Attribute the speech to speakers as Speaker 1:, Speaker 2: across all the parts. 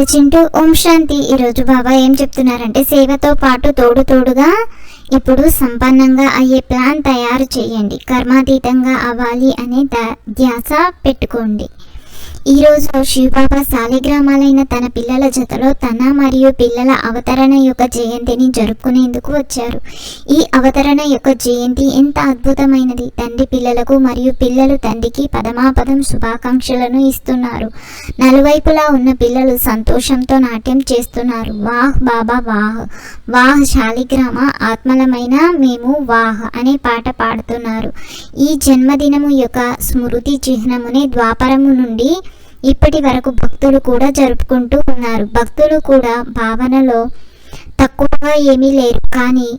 Speaker 1: అరే చింటూ ఓం శాంతి. ఈరోజు బాబా ఏం చెప్తున్నారంటే సేవతో పాటు తోడు తోడుగా ఇప్పుడు సంపన్నంగా అయ్యే ప్లాన్ తయారు చేయండి. కర్మాతీతంగా అవ్వాలి అనే ధ్యాస పెట్టుకోండి. ఈరోజు శివబాబా శాలిగ్రామాలైన తన పిల్లల జతలో తన మరియు పిల్లల అవతరణ యొక్క జయంతిని జరుపుకునేందుకు వచ్చారు. ఈ అవతరణ యొక్క జయంతి ఎంత అద్భుతమైనది! తండ్రి పిల్లలకు మరియు పిల్లలు తండ్రికి పదమాపదం శుభాకాంక్షలను ఇస్తున్నారు. నలువైపులా ఉన్న పిల్లలు సంతోషంతో నాట్యం చేస్తున్నారు. వాహ్ బాబా వాహ్! వాహ్ శాలిగ్రామ ఆత్మలమైన మేము వాహ్ అనే పాట పాడుతున్నారు. ఈ జన్మదినము యొక్క స్మృతి చిహ్నమునే ద్వాపరము నుండి ఇప్పటి వరకు భక్తులు కూడా జరుపుకుంటూ ఉన్నారు. భక్తులు కూడా భావనలో తక్కువగా ఏమీ లేరు. కానీ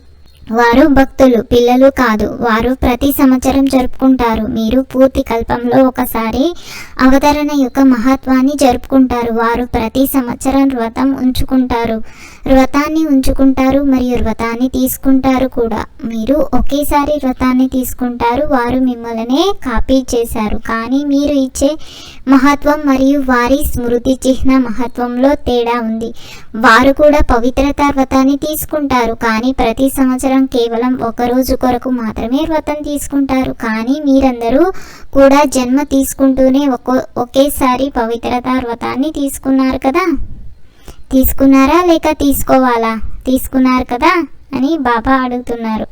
Speaker 1: వారు భక్తులు పిల్లలు కాదు. వారు ప్రతి సంవత్సరం జరుపుకుంటారు. మీరు పూర్తి కల్పంలో ఒకసారి అవతరణ యొక్క మహత్వాన్ని జరుపుకుంటారు. వారు ప్రతి సంవత్సరం వ్రతం ఉంచుకుంటారు. వ్రతాన్ని ఉంచుకుంటారు మరియు వ్రతాన్ని తీసుకుంటారు కూడా. మీరు ఒకేసారి వ్రతాన్ని తీసుకుంటారు. వారు మిమ్మల్నే కాపీ చేశారు. కానీ మీరు ఇచ్చే మహత్వం మరియు వారి స్మృతి చిహ్న మహత్వంలో తేడా ఉంది. వారు కూడా పవిత్రత వ్రతాన్ని తీసుకుంటారు. కానీ ప్రతి సంవత్సరం కేవలం ఒక రోజు కొరకు మాత్రమే వ్రతం తీసుకుంటారు. కానీ మీరందరూ కూడా జన్మ తీసుకుంటూనే ఒక్కో ఒకేసారి పవిత్రత వ్రతాన్ని తీసుకున్నారు కదా? తీసుకున్నారా లేక తీసుకోవాలా? తీసుకున్నారు కదా? అని బాబా అడుగుతున్నారు.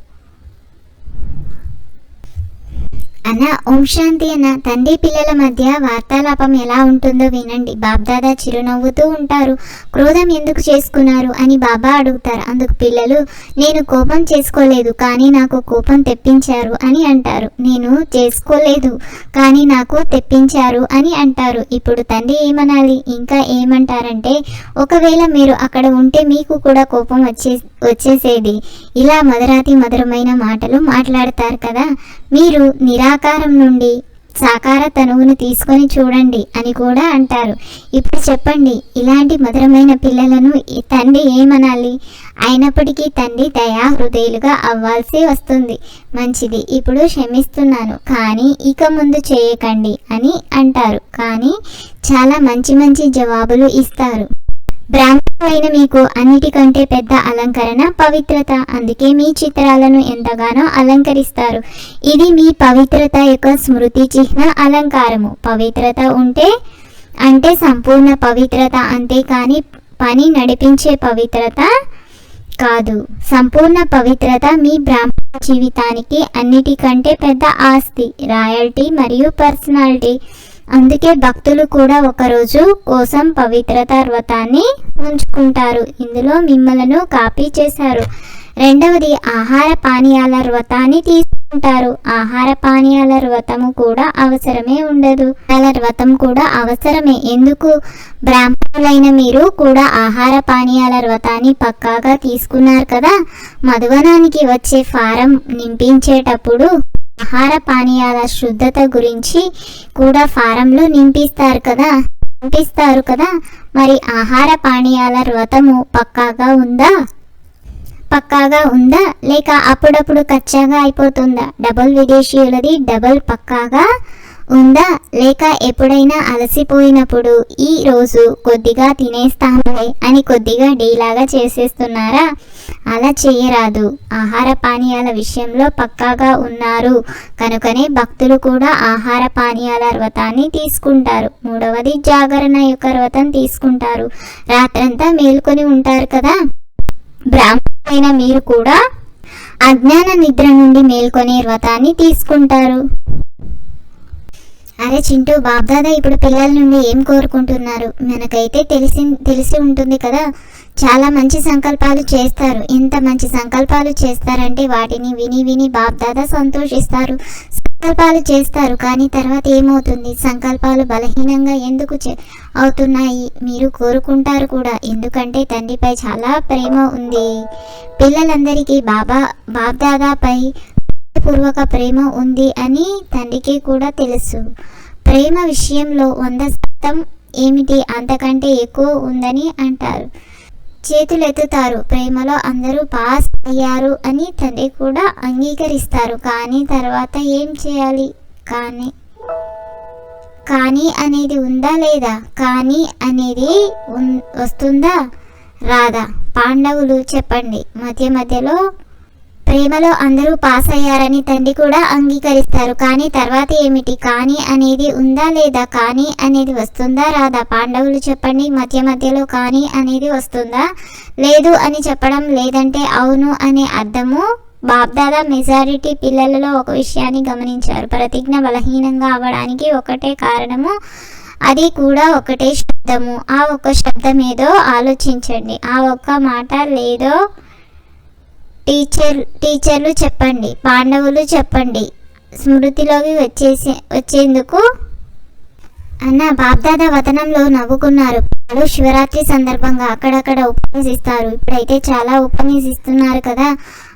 Speaker 1: అన్న ఓం శాంతి అన్న తండ్రి పిల్లల మధ్య వార్తాలాపం ఎలా ఉంటుందో వినండి. బాబ్దాదా చిరునవ్వుతూ ఉంటారు. క్రోధం ఎందుకు చేసుకున్నారు అని బాబా అడుగుతారు. అందుకు పిల్లలు నేను కోపం చేసుకోలేదు కానీ నాకు కోపం తెప్పించారు అని అంటారు. నేను చేసుకోలేదు కానీ నాకు తెప్పించారు అని అంటారు. ఇప్పుడు తండ్రి ఏమనాలి? ఇంకా ఏమంటారంటే ఒకవేళ మీరు అక్కడ ఉంటే మీకు కూడా కోపం వచ్చే వచ్చేసేది. ఇలా మధురాతి మధురమైన మాటలు మాట్లాడతారు కదా. మీరు నిరా నిరాకారం నుండి సాకార తనువును తీసుకొని చూడండి అని కూడా అంటారు. ఇప్పుడు చెప్పండి ఇలాంటి మధురమైన పిల్లలను తండ్రి ఏమనాలి? అయినప్పటికీ తండ్రి దయా హృదయులుగా అవ్వాల్సి వస్తుంది. మంచిది ఇప్పుడు క్షమిస్తున్నాను కానీ ఇక ముందు చేయకండి అని అంటారు. కానీ చాలా మంచి మంచి జవాబులు ఇస్తారు. బ్రాహ్మణులైన మీకు అన్నిటికంటే పెద్ద అలంకరణ పవిత్రత. అందుకే మీ చిత్రాలను ఎంతగానో అలంకరిస్తారు. ఇది మీ పవిత్రత యొక్క స్మృతి చిహ్న అలంకారము. పవిత్రత ఉంటే అంటే సంపూర్ణ పవిత్రత అంతేకాని పని నడిపించే పవిత్రత కాదు. సంపూర్ణ పవిత్రత మీ బ్రాహ్మణ జీవితానికి అన్నిటికంటే పెద్ద ఆస్తి. రాయల్టీ మరియు పర్సనాలిటీ. అందుకే భక్తులు కూడా ఒకరోజు కోసం పవిత్రత వ్రతాన్ని ఉంచుకుంటారు. ఇందులో మిమ్మలను కాపీ చేశారు. రెండవది ఆహార పానీయాల వ్రతాన్ని తీసుకుంటారు. ఆహార పానీయాల వ్రతము కూడా అవసరమే ఉండదు. వ్రతం కూడా అవసరమే. ఎందుకు? బ్రాహ్మణులైన మీరు కూడా ఆహార పానీయాల వ్రతాన్ని పక్కాగా తీసుకున్నారు కదా? మధువనానికి వచ్చే ఫారం నింపించేటప్పుడు ఆహార పానీయాల శుద్ధత గురించి కూడా ఫారంలో నింపిస్తారు కదా? నింపిస్తారు కదా? మరి ఆహార పానీయాల వ్రతము పక్కాగా ఉందా? పక్కాగా ఉందా? లేక అప్పుడప్పుడు కచ్చాగా అయిపోతుందా? డబుల్ విదేశీయులది డబుల్ పక్కాగా? ఉందా? లేక ఎప్పుడైనా అలసిపోయినప్పుడు ఈ రోజు కొద్దిగా తినేస్తామే అని కొద్దిగా డీలాగా చేసేస్తున్నారా? అలా చేయరాదు. ఆహార పానీయాల విషయంలో పక్కాగా ఉన్నారు. కనుకనే భక్తులు కూడా ఆహార పానీయాల వ్రతాన్ని తీసుకుంటారు. మూడవది జాగరణ యొక్క వ్రతం తీసుకుంటారు. రాత్రంతా మేల్కొని ఉంటారు కదా? బ్రాహ్మణులైన మీరు కూడా అజ్ఞాన నిద్ర నుండి మేల్కొనే వ్రతాన్ని తీసుకుంటారు. అరే చింటూ బాబ్దాదా ఇప్పుడు పిల్లల నుండి ఏం కోరుకుంటున్నారు? మనకైతే తెలిసి తెలిసి ఉంటుంది కదా. చాలా మంచి సంకల్పాలు చేస్తారు. ఎంత మంచి సంకల్పాలు చేస్తారంటే వాటిని విని విని బాబ్దాదా సంతోషిస్తారు. సంకల్పాలు చేస్తారు కానీ తర్వాత ఏమవుతుంది? సంకల్పాలు బలహీనంగా ఎందుకు చే- అవుతున్నాయి? మీరు కోరుకుంటారు కూడా. ఎందుకంటే తండ్రిపై చాలా ప్రేమ ఉంది. పిల్లలందరికీ బాబా బాబ్దాదాపై పూర్వక ప్రేమ ఉంది అని తండ్రికి కూడా తెలుసు. ప్రేమ విషయంలో వంద శాతం ఏమిటి? అంతకంటే ఎక్కువ ఉందని అంటారు. చేతులు ఎత్తుతారు ప్రేమలో అందరూ పాస్ అయ్యారు అని తండ్రి కూడా అంగీకరిస్తారు. కానీ తర్వాత ఏం చేయాలి? కానీ కానీ అనేది ఉందా లేదా? కానీ అనేది వస్తుందా? రాదా? పాండవులు చెప్పండి. మధ్య మధ్యలో ప్రేమలో అందరూ పాస్ అయ్యారని తండ్రి కూడా అంగీకరిస్తారు. కానీ తర్వాత ఏమిటి? కానీ అనేది ఉందా లేదా? కానీ అనేది వస్తుందా? రాదా పాండవులు చెప్పండి. మధ్య మధ్యలో కానీ అనేది వస్తుందా? లేదు అని చెప్పడం లేదంటే అవును అనే అర్థము బాబ్దాదా మెజారిటీ పిల్లలలో ఒక విషయాన్ని గమనించారు. ప్రతిజ్ఞ బలహీనంగా అవ్వడానికి ఒకటే కారణము అది కూడా ఒకటే శబ్దము. ఆ ఒక్క శబ్దం ఏదో ఆలోచించండి. ఆ ఒక్క మాట లేదో టీచర్ టీచర్లు చెప్పండి పాండవులు చెప్పండి. స్మృతిలోకి వచ్చేసి వచ్చేందుకు అన్న బాబ్దాదా వతనంలో నవ్వుకున్నారు. వాళ్ళు శివరాత్రి సందర్భంగా అక్కడక్కడ ఉపన్యసిస్తారు. ఇప్పుడైతే చాలా ఉపన్యసిస్తున్నారు కదా.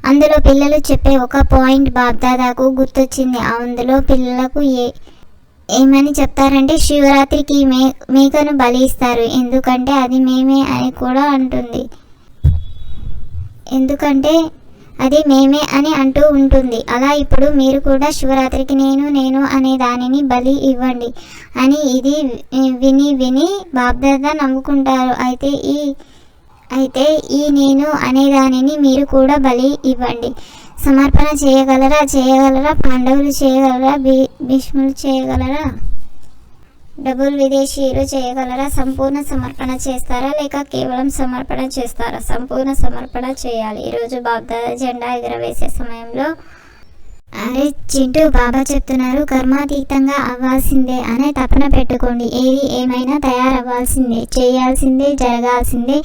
Speaker 1: అందులో పిల్లలు చెప్పే ఒక పాయింట్ బాబ్దాదాకు గుర్తొచ్చింది. అందులో పిల్లలకు ఏ ఏమని చెప్తారంటే శివరాత్రికి మే మేకను బలి ఇస్తారు. ఎందుకంటే అది మేమే అని కూడా అంటుంది. ఎందుకంటే అది మేమే అని అంటూ ఉంటుంది. అలా ఇప్పుడు మీరు కూడా శివరాత్రికి నేను నేను అనే దానిని బలి ఇవ్వండి అని ఇది విని విని బాబ్దాదా నమ్ముకుంటారు. అయితే ఈ అయితే ఈ నేను అనే దానిని మీరు కూడా బలి ఇవ్వండి. సమర్పణ చేయగలరా? చేయగలరా? పాండవులు చేయగలరా? భీ భీష్ములు చేయగలరా? డబుల్ విదేశీయులు చేయగలరా? సంపూర్ణ సమర్పణ చేస్తారా? లేక కేవలం సమర్పణ చేస్తారా? సంపూర్ణ సమర్పణ చేయాలి. ఈరోజు బాగ్దాద్ జెండా ఎగరవేసే సమయంలో అరే చింటూ బాబా చెప్తున్నారు కర్మాతీతంగా అవ్వాల్సిందే అనే తపన పెట్టుకోండి. ఏది ఏమైనా తయారవ్వాల్సిందే చేయాల్సిందే జరగాల్సిందే.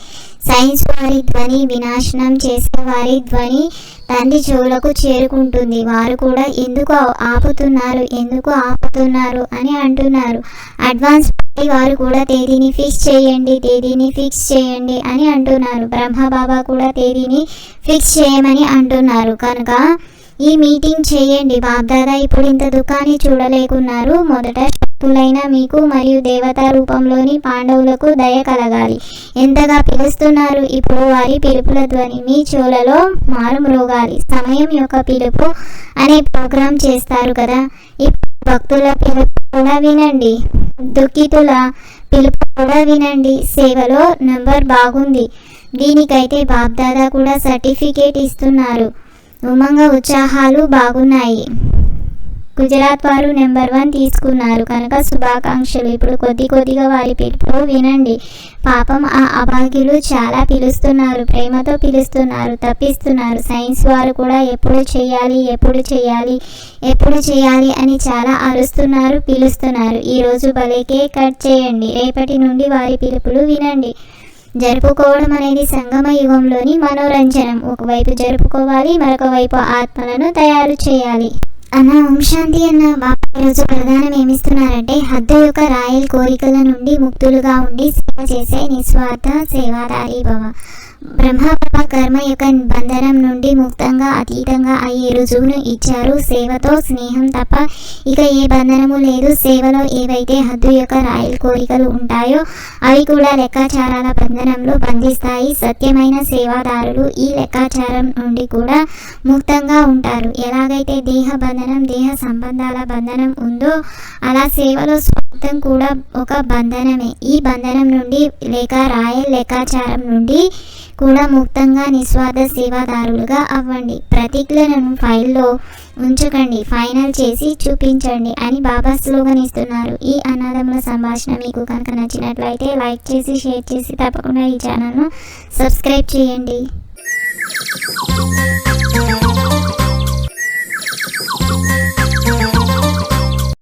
Speaker 1: సైన్స్ వారి ధ్వని వినాశనం చేసే వారి ధ్వని తండ్రి చెవులకు చేరుకుంటుంది. వారు కూడా ఎందుకు ఆపుతున్నారు ఎందుకు ఆపుతున్నారు అని అంటున్నారు. అడ్వాన్స్ వారు కూడా తేదీని ఫిక్స్ చేయండి తేదీని ఫిక్స్ చేయండి అని అంటున్నారు. బ్రహ్మ బాబా కూడా తేదీని ఫిక్స్ చేయమని అంటున్నారు. కనుక ఈ మీటింగ్ చేయండి బాబ్దాదా ఇప్పుడు ఇంత దుఃఖాన్ని చూడలేకున్నారు. మొదట శక్తులైన మీకు మరియు దేవతా రూపంలోని పాండవులకు దయ కలగాలి. ఎంతగా పిలుస్తున్నారు ఇప్పుడు వారి పిలుపుల ధ్వని. మీ చెవులలో మారుమ్రోగాలి సమయం యొక్క పిలుపు అనే ప్రోగ్రాం చేస్తారు కదా. ఇప్పుడు భక్తుల పిలుపు కూడా వినండి. దుఃఖితుల పిలుపు కూడా వినండి. సేవలో నంబర్ బాగుంది. దీనికైతే బాబ్దాదా కూడా సర్టిఫికేట్ ఇస్తున్నారు. ఉమంగ ఉత్సాహాలు బాగున్నాయి. గుజరాత్ వారు నెంబర్ వన్ తీసుకున్నారు. కనుక శుభాకాంక్షలు. ఇప్పుడు కొద్ది కొద్దిగా వారి పిలుపు వినండి. పాపం ఆ అభాగ్యులు చాలా పిలుస్తున్నారు. ప్రేమతో పిలుస్తున్నారు. తప్పిస్తున్నారు. సైన్స్ వారు కూడా ఎప్పుడు చేయాలి ఎప్పుడు చేయాలి ఎప్పుడు చేయాలి అని చాలా అరుస్తున్నారు పిలుస్తున్నారు. ఈరోజు భలేకే కట్ చేయండి. రేపటి నుండి వారి పిలుపులు వినండి. జరుపుకోవడం అనేది సంగమ యుగంలోని మనోరంజనం. ఒకవైపు జరుపుకోవాలి మరొక వైపు ఆత్మలను తయారు చేయాలి. అన్న వంశాంతి అన్న బాబా ఈరోజు ప్రధానం ఏమిస్తున్నారంటే హద్దు యొక్క రాయల్ కోరికల నుండి ముక్తులుగా ఉండి సేవ చేసే నిస్వార్థ సేవాదారి భవ. బ్రహ్మప్రభ కర్మ యొక్క బంధనం నుండి ముక్తంగా అతీతంగా అయ్యే రుజువును ఇచ్చారు. సేవతో స్నేహం తప్ప ఇక ఏ బంధనము లేదు. సేవలో ఏవైతే హద్దు యొక్క రాయల్ కోరికలు ఉంటాయో అవి కూడా లెక్కాచారాల బంధనంలో బంధిస్తాయి. సత్యమైన సేవాదారులు ఈ లెక్కాచారం నుండి కూడా ముక్తంగా ఉంటారు. ఎలాగైతే దేహ బంధనం దేహ సంబంధాల బంధనం ఉందో అలా సేవలో స్వార్థం కూడా ఒక బంధనమే. ఈ బంధనం నుండి లేక రాయల్ లెక్కాచారం నుండి కూడా ముక్తంగా నిస్వార్థ సేవాదారులుగా అవ్వండి. ప్రతిజ్ఞలను ఫైల్లో ఉంచకండి. ఫైనల్ చేసి చూపించండి అని బాబా స్లోగన్ ఇస్తున్నారు ఈ అనాథముల సంభాషణ మీకు కనుక నచ్చినట్లయితే లైక్ చేసి షేర్ చేసి తప్పకుండా ఈ ఛానల్ను సబ్స్క్రైబ్ చేయండి.